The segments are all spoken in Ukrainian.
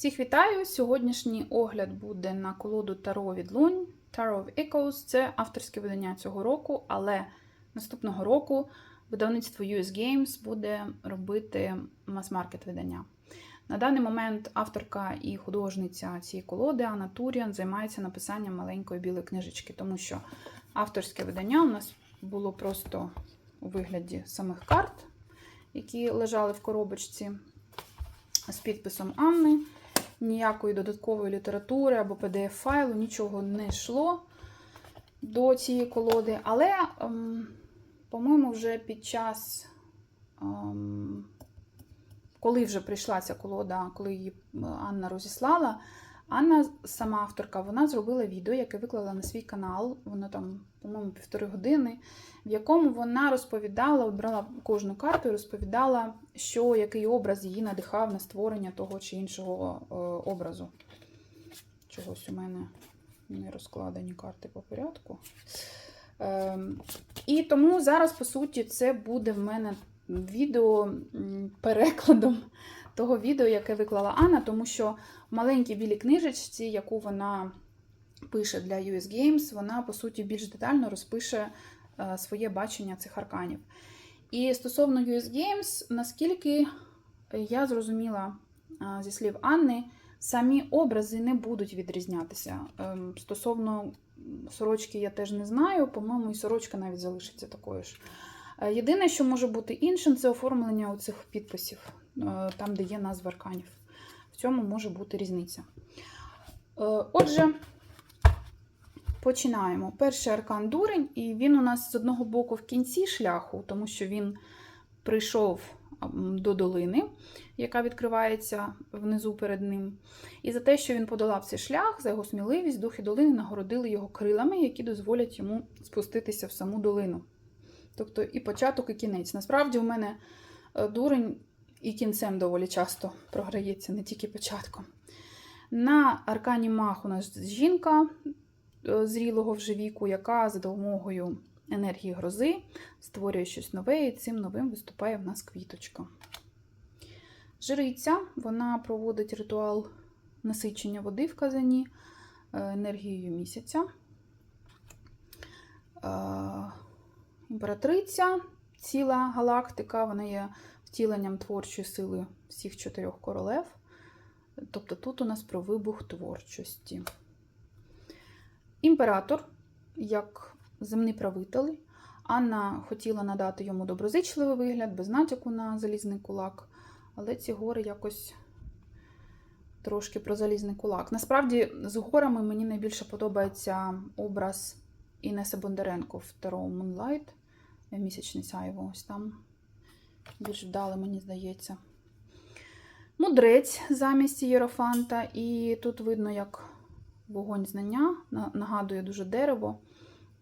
Всіх вітаю! Сьогоднішній огляд буде на колоду Таро від Лунь. Tarot of Echoes – це авторське видання цього року, але наступного року видавництво US Games буде робити мас-маркет видання. На даний момент авторка і художниця цієї колоди Анна Туріан займається написанням маленької білої книжечки, тому що авторське видання у нас було просто у вигляді самих карт, які лежали в коробочці з підписом Анни. Ніякої додаткової літератури або PDF-файлу, нічого не йшло до цієї колоди. Але, ем, по-моєму, вже під час, ем, коли вже прийшла ця колода, коли її Анна розіслала, Анна, сама авторка, вона зробила відео, яке виклала на свій канал. Воно там, по-моєму, півтори години, в якому вона розповідала, от брала кожну карту і розповідала, що який образ її надихав на створення того чи іншого е, образу. Чогось у мене не розкладені карти по порядку. Е, і тому зараз, по суті, це буде в мене відео перекладом того відео, яке виклала Анна, тому що в маленькій білій книжечці, яку вона пише для US Games, вона, по суті, більш детально розпише е, своє бачення цих арканів. І стосовно US Games, наскільки я зрозуміла е, зі слів Анни, самі образи не будуть відрізнятися. Ем, Стосовно сорочки я теж не знаю, по-моєму, і сорочка навіть залишиться такою ж. Е, Єдине, що може бути іншим, це оформлення цих підписів, е, там, де є назва арканів. В цьому може бути різниця. Е, Отже, починаємо. Перший аркан дурень, і він у нас з одного боку в кінці шляху, тому що він прийшов до долини, яка відкривається внизу перед ним. І за те, що він подолав цей шлях, за його сміливість, духи долини нагородили його крилами, які дозволять йому спуститися в саму долину. Тобто і початок, і кінець. Насправді, у мене е, дурень і кінцем доволі часто програється, не тільки початком. На аркані Мах у нас жінка е, зрілого вже віку, яка за допомогою енергії грози створює щось нове, і цим новим виступає в нас квіточка. Жриця, вона проводить ритуал насичення води в казані е, енергією місяця. Імператриця, ціла галактика, вона є втіленням творчої сили всіх чотирьох королев. Тобто тут у нас про вибух творчості. Імператор, як земний правитель, Анна хотіла надати йому доброзичливий вигляд, без натяку на залізний кулак, але ці гори якось трошки про залізний кулак. Насправді, з горами мені найбільше подобається образ Інеси Бондаренко в Таро Moonlight. Місячне сяйво, ось там. Більш вдале, мені здається. Мудрець замість Єрофанта. І тут видно, як вогонь знання нагадує дуже дерево.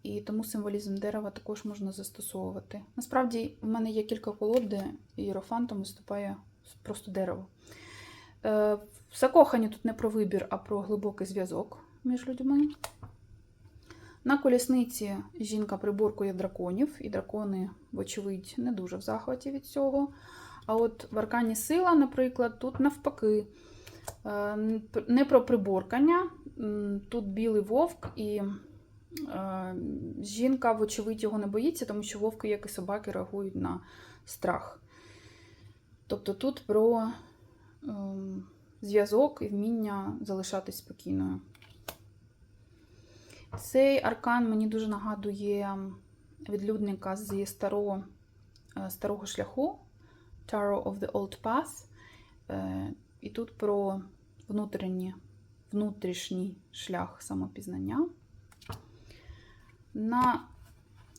І тому символізм дерева також можна застосовувати. Насправді, в мене є кілька колод, де Єрофантом виступає просто дерево. Е, Закохані тут не про вибір, а про глибокий зв'язок між людьми. На колісниці жінка приборкує драконів, і дракони, вочевидь, не дуже в захваті від цього. А от в аркані сила, наприклад, тут навпаки, е, не про приборкання. Тут білий вовк, і е, жінка, вочевидь, його не боїться, тому що вовки, як і собаки, реагують на страх. Тобто тут про ем, зв'язок і вміння залишатись спокійною. Цей аркан мені дуже нагадує відлюдника зі старого, е, старого шляху Tarot of the Old Path. Е, І тут про внутрішній, внутрішній шлях самопізнання. На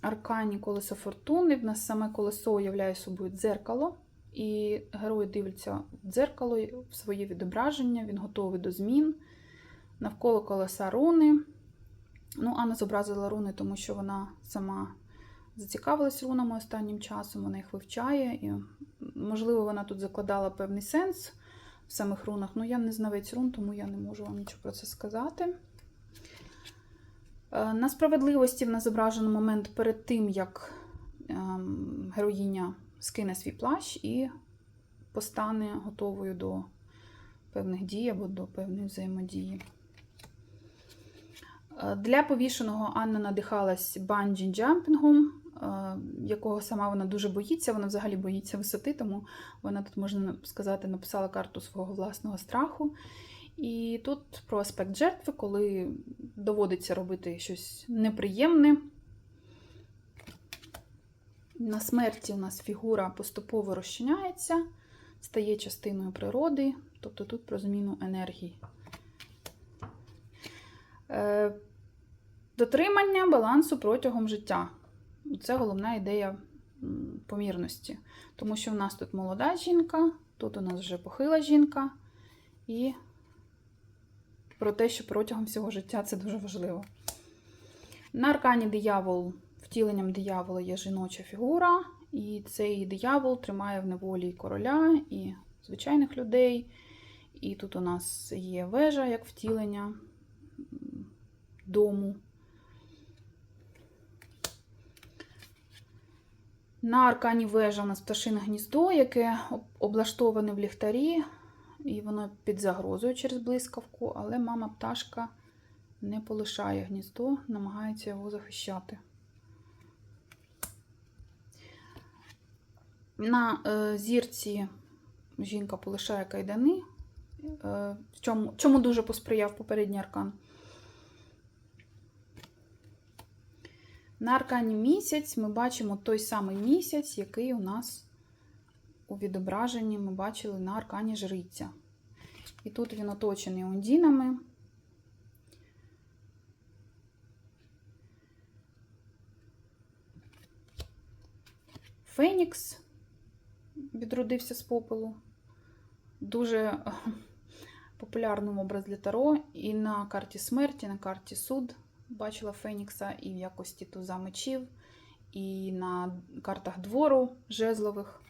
аркані колесо фортуни в нас саме колесо уявляє собою дзеркало. І герой дивиться в дзеркало в своє відображення, він готовий до змін. Навколо колеса руни. Ну, Анна зобразила руни, тому що вона сама зацікавилась рунами останнім часом, вона їх вивчає. І, можливо, вона тут закладала певний сенс в самих рунах. Ну, я не знавець рун, тому я не можу вам нічого про це сказати. Е, На справедливості в нас зображено момент перед тим, як ем, героїня скине свій плащ і постане готовою до певних дій або до певної взаємодії. Е, Для повішеного Анна надихалась банджі-джампінгом, е, якого сама вона дуже боїться. Вона взагалі боїться висоти, тому вона тут, можна сказати, написала карту свого власного страху. І тут про аспект жертви, коли доводиться робити щось неприємне. На смерті у нас фігура поступово розчиняється, стає частиною природи, тобто тут про зміну енергії. Дотримання балансу протягом життя. Це головна ідея помірності. Тому що в нас тут молода жінка, тут у нас вже похила жінка, і про те, що протягом всього життя це дуже важливо. На аркані диявол, втіленням диявола є жіноча фігура, і цей диявол тримає в неволі і короля, і звичайних людей. І тут у нас є вежа як втілення дому. На аркані вежа у нас пташине гніздо, яке облаштоване в ліхтарі, і воно під загрозою через блискавку, але мама пташка не полишає гніздо, намагається його захищати. На е, зірці жінка полишає кайдани, е, чому, чому дуже посприяв попередній аркан. На аркані місяць ми бачимо той самий місяць, який у нас у відображенні ми бачили на аркані жриця. І тут він оточений ондінами. Фенікс відродився з попелу. Дуже е, популярний образ для Таро. І на карті смерті, на карті суд бачила Фенікса і в якості туза мечів, і на картах двору жезлових,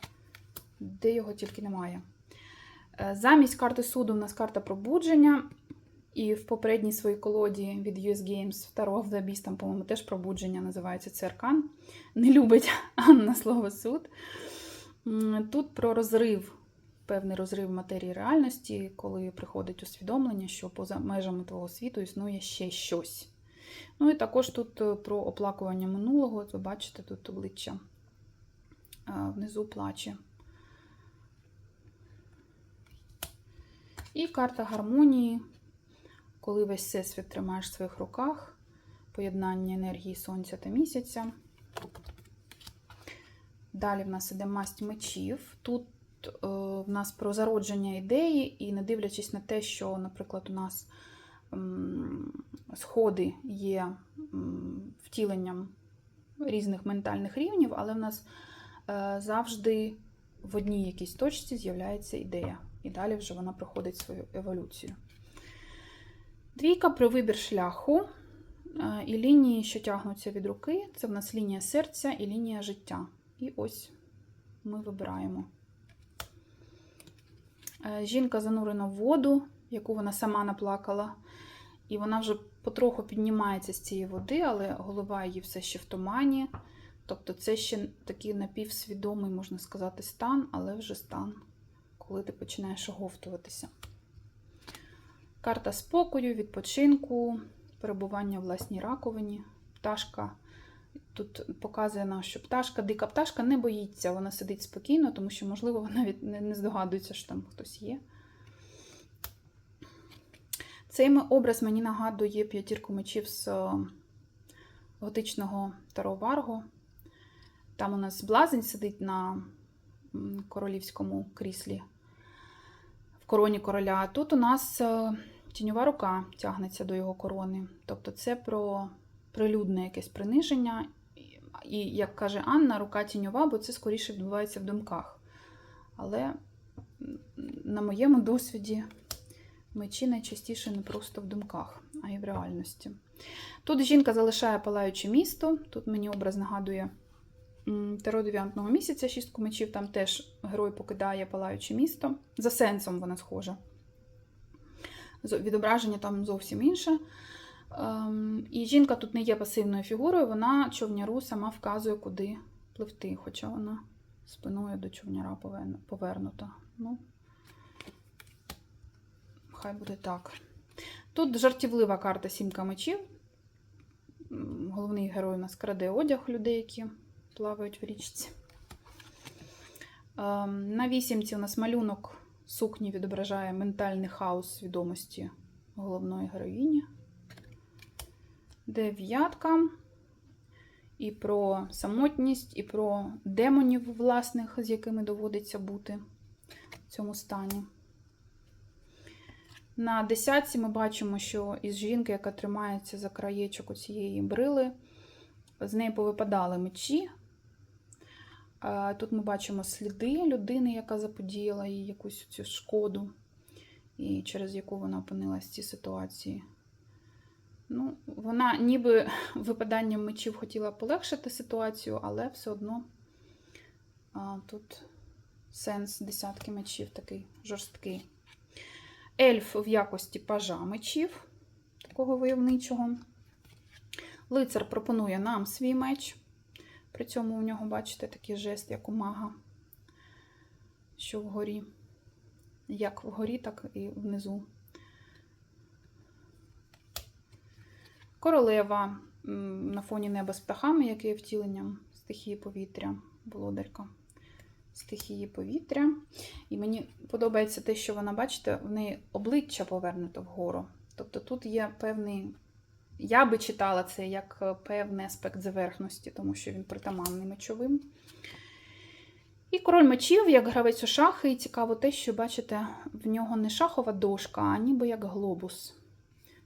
де його тільки немає. Е, Замість карти суду у нас карта пробудження. І в попередній своїй колоді від US Games Таро of the Beast, там, по-моєму, теж пробудження називається це. Не любить Анна слово суд. Тут про розрив, певний розрив матерії реальності, коли приходить усвідомлення, що поза межами твого світу існує ще щось. Ну і також тут е, про оплакування минулого. От ви бачите, тут обличчя е, внизу плаче. І карта гармонії, коли весь всесвіт тримаєш в своїх руках, поєднання енергії сонця та місяця. Далі в нас іде масть мечів. Тут е, в нас про зародження ідеї, і не дивлячись на те, що, наприклад, у нас сходи є втіленням різних ментальних рівнів, але в нас е, завжди в одній якійсь точці з'являється ідея. І далі вже вона проходить свою еволюцію. Двійка про вибір шляху е, і лінії, що тягнуться від руки. Це в нас лінія серця і лінія життя. І ось ми вибираємо. Е, Жінка занурена в воду, яку вона сама наплакала. І вона вже потроху піднімається з цієї води, але голова її все ще в тумані. Тобто це ще такий напівсвідомий, можна сказати, стан, але вже стан, коли ти починаєш оговтуватися. Карта спокою, відпочинку, перебування в власній раковині. Пташка. Тут показує нам, що пташка, дика пташка не боїться, вона сидить спокійно, тому що, можливо, вона навіть не здогадується, що там хтось є. Цей образ мені нагадує п'ятірку мечів з е, готичного Таро Варго. Там у нас блазень сидить на королівському кріслі в короні короля. А тут у нас е, тіньова рука тягнеться до його корони. Тобто це про прилюдне якесь приниження. І- І, як каже Анна, рука тіньова, бо це скоріше відбувається в думках. Але на моєму досвіді мечі найчастіше не просто в думках, а й в реальності. Тут жінка залишає палаюче місто. Тут мені образ нагадує Таро дев'ятного місяця, шістку мечів, там теж герой покидає палаюче місто. За сенсом вона схожа. Відображення там зовсім інше. Ем, і жінка тут не є пасивною фігурою, вона човняру сама вказує, куди пливти, хоча вона спиною до човняра повернута. Ну, хай буде так. Тут жартівлива карта сімка мечів. Головний герой у нас краде одяг людей, які плавають в річці. Ем, На вісімці у нас малюнок сукні відображає ментальний хаос свідомості головної героїні. Дев'ятка. І про самотність, і про демонів власних, з якими доводиться бути в цьому стані. На десятці ми бачимо, що із жінки, яка тримається за краєчок цієї брили, з неї повипадали мечі. Тут ми бачимо сліди людини, яка заподіяла їй якусь цю шкоду, і через яку вона опинилась в цій ситуації. Ну, вона ніби випаданням мечів хотіла полегшити ситуацію, але все одно а, тут сенс десятки мечів такий жорсткий. Ельф в якості пажа мечів, такого войовничого. Лицар пропонує нам свій меч. При цьому у нього, бачите, такий жест, як у мага, що вгорі. Як вгорі, так і внизу. Королева на фоні неба з птахами, яке є втіленням стихії повітря, володарка стихії повітря. І мені подобається те, що вона, бачите, в неї обличчя повернуто вгору. Тобто тут є певний. Я би читала це як е, певний аспект заверхності, тому що він притаманний мечовим. І король мечів, як гравець у шахи, і цікаво те, що, бачите, в нього не шахова дошка, а ніби як глобус,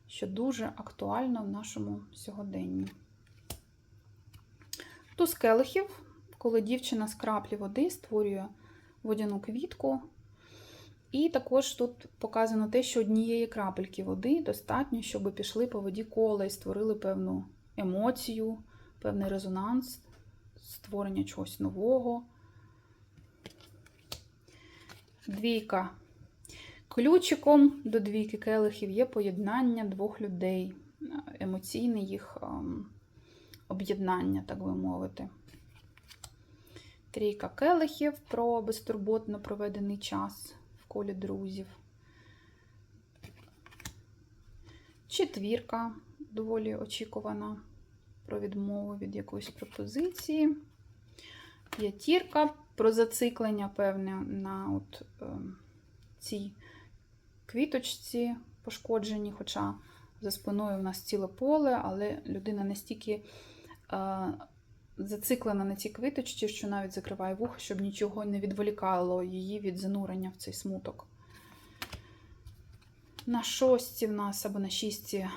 що дуже актуально в нашому сьогоденні. Туз келихів, коли дівчина з краплі води створює водяну квітку. І також тут показано те, що однієї крапельки води достатньо, щоб пішли по воді кола і створили певну емоцію, певний резонанс, створення чогось нового. Двійка. Ключиком до двійки келихів є поєднання двох людей, емоційне їх ем, об'єднання, так би мовити. Трійка келихів про безтурботно проведений час в колі друзів. Четвірка доволі очікувана про відмову від якоїсь пропозиції. П'ятірка про зациклення, певне, на от, е, цій квіточці пошкодженій, хоча за спиною в нас ціле поле, але людина настільки е, зациклена на цій квіточці, що навіть закриває вухо, щоб нічого не відволікало її від занурення в цей смуток. На шостці в нас або на шістці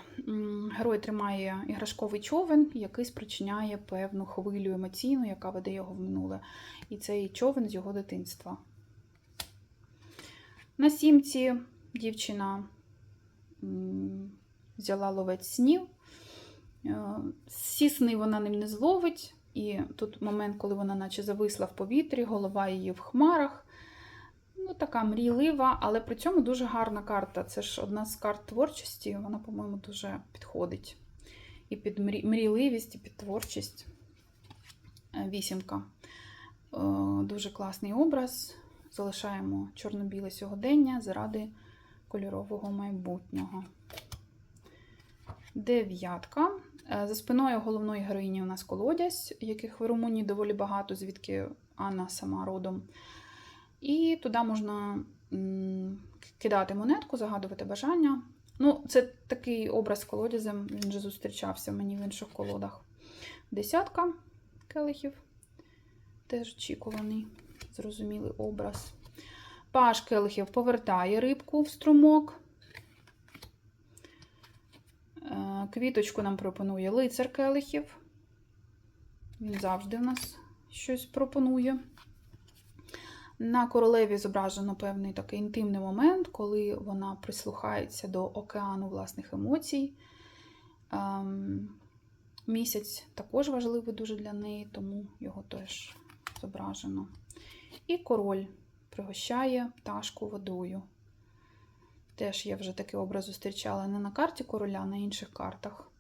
герой тримає іграшковий човен, який спричиняє певну хвилю емоційну, яка веде його в минуле. І цей човен з його дитинства. На сімці дівчина взяла ловець снів. Е, Всі сни вона ним не зловить. І тут момент, коли вона наче зависла в повітрі, голова її в хмарах. Ну, така мрійлива, але при цьому дуже гарна карта. Це ж одна з карт творчості, вона, по-моєму, дуже підходить. І під мрійливість, і під творчість. Е, Вісімка. Е, Дуже класний образ. Залишаємо чорно-біле сьогодення заради кольорового майбутнього. Дев'ятка. Е, За спиною головної героїні у нас колодязь, яких в Румунії доволі багато, звідки Анна сама родом. І туди можна кидати монетку, загадувати бажання. Ну, це такий образ з колодязем, він вже зустрічався мені в інших колодах. Десятка келихів. Теж очікуваний, зрозумілий образ. Паш келихів повертає рибку в струмок. Е, Квіточку нам пропонує лицар келихів. Він завжди в нас щось пропонує. На королеві зображено певний такий інтимний момент, коли вона прислухається до океану власних емоцій. Ем, Місяць також важливий дуже для неї, тому його теж зображено. І король пригощає пташку водою. Теж я вже такий образ зустрічала не на карті короля, а на інших картах.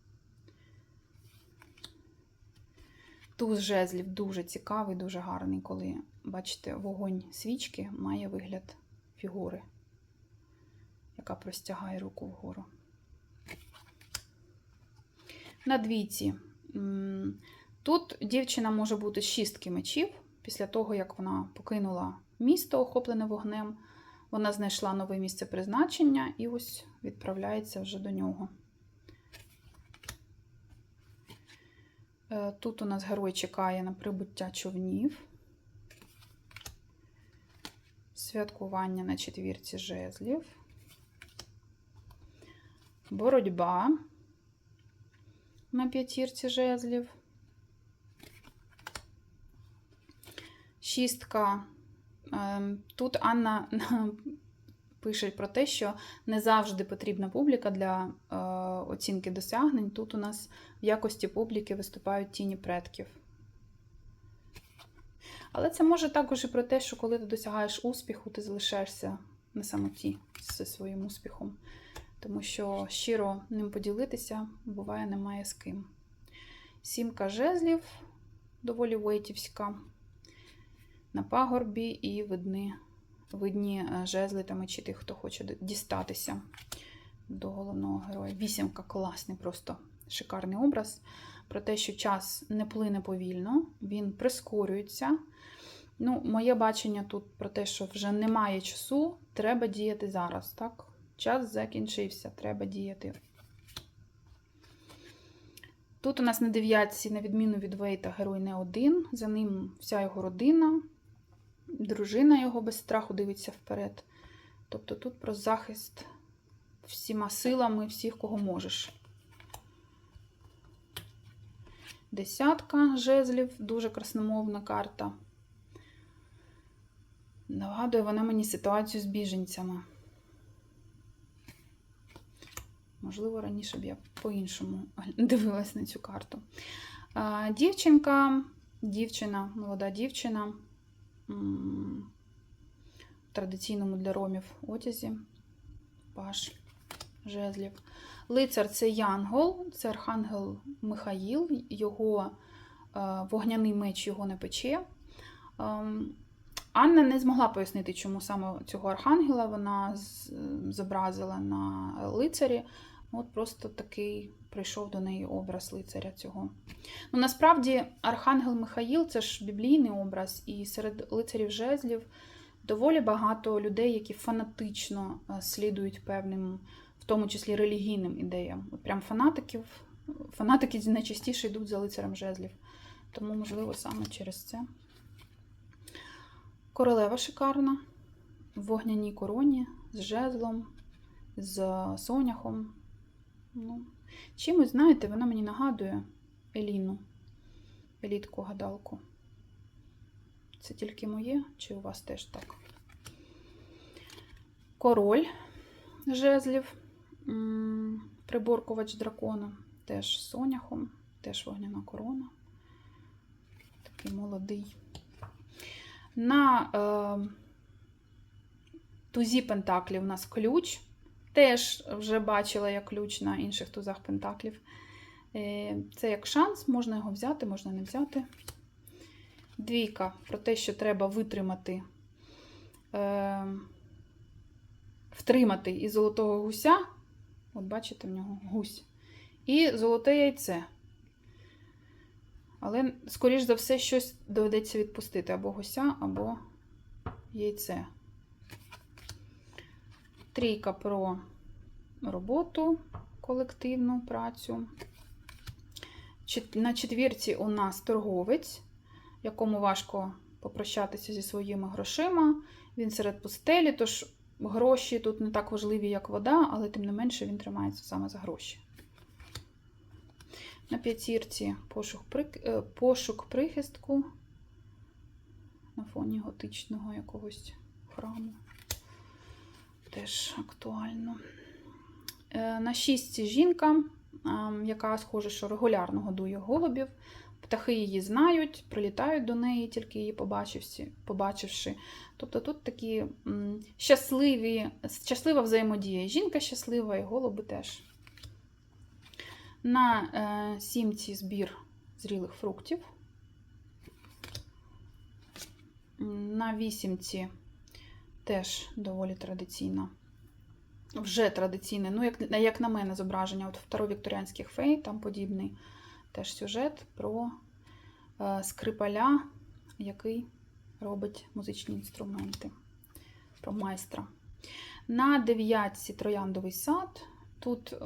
Туз жезлів дуже цікавий, дуже гарний, коли, бачите, вогонь свічки має вигляд фігури. Яка простягає руку вгору. На двійці. Тут дівчина може бути шістки мечів. Після того, як вона покинула місто, охоплене вогнем, вона знайшла нове місце призначення і ось відправляється вже до нього. Е, Тут у нас герой чекає на прибуття човнів. Святкування на четвірці жезлів. Боротьба на п'ятірці жезлів. Шістка. Ем, Тут Анна пише про те, що не завжди потрібна публіка для е, оцінки досягнень. Тут у нас в якості публіки виступають тіні предків. Але це може також і про те, що коли ти досягаєш успіху, ти залишаєшся на самоті зі своїм успіхом. Тому що щиро ним поділитися буває немає з ким. Сімка жезлів доволі вейтівська. На пагорбі і видні, видні е, жезли та мечі тих, хто хоче дістатися до головного героя. Вісімка класний, просто шикарний образ. Про те, що час не плине повільно, він прискорюється. Ну, моє бачення тут про те, що вже немає часу, треба діяти зараз. Так? Час закінчився, треба діяти. Тут у нас на дев'ятці, на відміну від Вейта, герой не один. За ним вся його родина, дружина його без страху дивиться вперед. Тобто тут про захист всіма силами, всіх, кого можеш. Десятка жезлів, дуже красномовна карта. Нагадує вона мені ситуацію з біженцями. Можливо, раніше б я по-іншому дивилась на цю карту. Дівчинка, дівчина, молода дівчина традиційному для ромів одязі. Паш жезлів. Лицар це Янгол, це архангел Михаїл, його е, вогняний меч його не пече. Ем, Анна не змогла пояснити, чому саме цього архангела вона зобразила на лицарі. От просто такий прийшов до неї образ лицаря цього. Ну, насправді, Архангел Михаїл це ж біблійний образ, і серед лицарів жезлів доволі багато людей, які фанатично е, слідують певним, в тому числі релігійним ідеям. От прям фанатиків, фанатики найчастіше йдуть за лицарем жезлів. Тому, можливо, саме через це. Королева шикарна, в вогняній короні, з жезлом, з соняхом. Ну, чимось, знаєте, вона мені нагадує Еліну, елітку гадалку. Це тільки моє, чи у вас теж так? Король жезлів, приборкувач дракона, теж соняхом, теж вогняна корона. Такий молодий. На е, тузі пентаклів у нас ключ. Теж вже бачила як ключ на інших тузах пентаклів. Е, Це як шанс, можна його взяти, можна не взяти. Двійка про те, що треба витримати, е, втримати і золотого гуся. От бачите, в нього гусь. І золоте яйце. Але, скоріш за все, щось доведеться відпустити або гуся, або яйце. Трійка про роботу, колективну працю. На четвірці у нас торговець, якому важко попрощатися зі своїми грошима. Він серед пустелі, тож гроші тут не так важливі, як вода, але тим не менше він тримається саме за гроші. На п'ятірці пошук, е, пошук прихистку на фоні готичного якогось храму. Теж актуально. Е, На шістці жінка, яка, схоже, що регулярно годує голубів. Птахи її знають, прилітають до неї, тільки її побачивши. побачивши. Тобто тут такі щасливі, щаслива взаємодія. Жінка щаслива, і голуби теж. На е, сімці збір зрілих фруктів. На вісімці теж доволі традиційна вже традиційне, ну, як, як на мене, зображення от второвікторіанських фей, там подібний теж сюжет про е, скрипаля, який робить музичні інструменти, про майстра. На дев'ятці трояндовий сад. Тут е,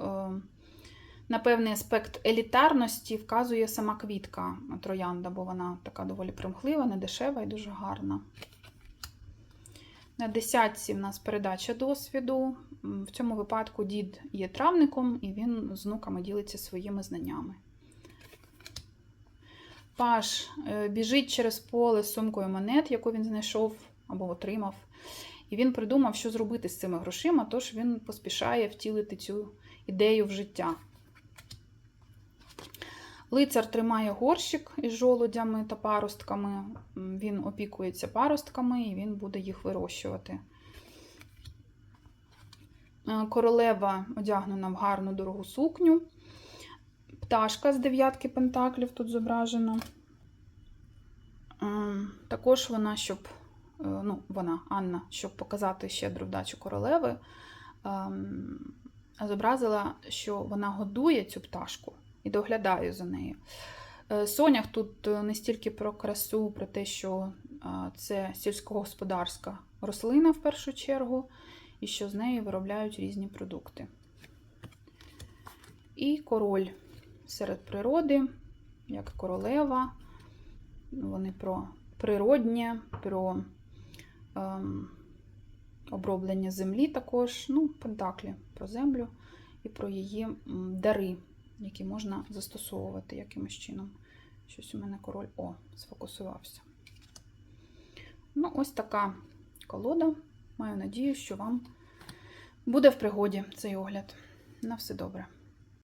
на певний аспект елітарності вказує сама квітка троянда, бо вона така доволі примхлива, недешева і дуже гарна. На десятці в нас передача досвіду. В цьому випадку дід є травником, і він з внуками ділиться своїми знаннями. Паш е, біжить через поле з сумкою монет, яку він знайшов або отримав. І він придумав, що зробити з цими грошима, тож він поспішає втілити цю ідею в життя. Лицар тримає горщик із жолудями та паростками. Він опікується паростками і він буде їх вирощувати. Е, Королева одягнена в гарну дорогу сукню. Пташка з дев'ятки пентаклів тут зображена. Ем, Також вона, щоб, е, ну, вона, Анна, щоб показати щедру вдачу королеви, ем, зобразила, що вона годує цю пташку і доглядає за нею. Е, Сонях тут е, не стільки про красу, про те, що це сільськогосподарська рослина в першу чергу, і що з неї виробляють різні продукти. І король серед природи, як королева. Вони про природнє, про ем, оброблення землі також, ну, пентаклі про землю і про її дари, які можна застосовувати якимось чином. Щось у мене король О, сфокусувався. Ну, ось така колода. Маю надію, що вам буде в пригоді цей огляд. На все добре.